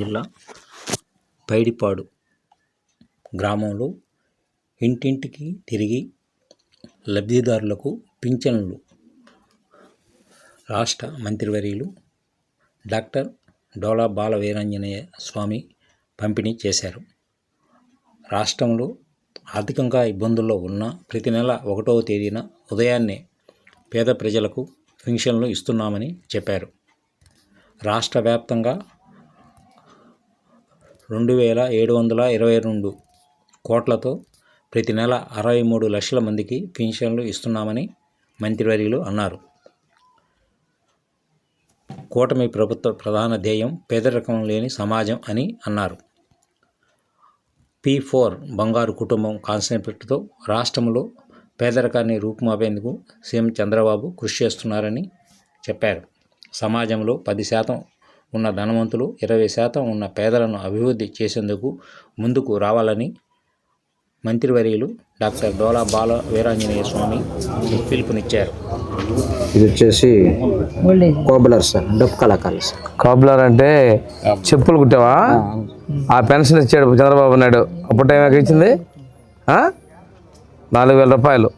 జిల్లా పైడిపాడు గ్రామంలో ఇంటింటికి తిరిగి లబ్ధిదారులకు పింఛన్లు. రాష్ట్ర మంత్రివర్యులు డాక్టర్ డోలా బాల వీరాంజనేయ స్వామి పంపిణీ చేశారు. రాష్ట్రంలో ఆర్థికంగా ఇబ్బందుల్లో ఉన్న ప్రతి నెల ఒకటవ తేదీన ఉదయాన్నే పేద ప్రజలకు పింఛన్లు ఇస్తున్నామని చెప్పారు. రాష్ట్ర వ్యాప్తంగా రెండు వేల ఏడు వందల ఇరవై రెండు కోట్లతో ప్రతి నెల అరవై మూడు లక్షల మందికి పింఛన్లు ఇస్తున్నామని మంత్రివర్యులు అన్నారు. కూటమి ప్రభుత్వ ప్రధాన ధ్యేయం పేదరికం లేని సమాజం అని అన్నారు. పీ ఫోర్ బంగారు కుటుంబం కాన్సెప్ట్తో రాష్ట్రంలో పేదరికాన్ని రూపుమాపేందుకు సీఎం చంద్రబాబు కృషి చేస్తున్నారని చెప్పారు. సమాజంలో పది శాతం ఉన్న ధనవంతులు ఇరవై శాతం ఉన్న పేదలను అభివృద్ధి చేసేందుకు ముందుకు రావాలని మంత్రివర్యులు డాక్టర్ డోలా బాల వీరాంజనేయ స్వామి పిలుపునిచ్చారు. ఇది వచ్చేసి కోబలర్ సార్ డప్పు కళాకారులు సార్ కాపులర్ అంటే చెప్పులు కుట్టావా? ఆ. పెన్షన్ ఇచ్చాడు చంద్రబాబు నాయుడు. అప్పుడు టైం ఇచ్చింది ఆ? నాలుగు వేల రూపాయలు.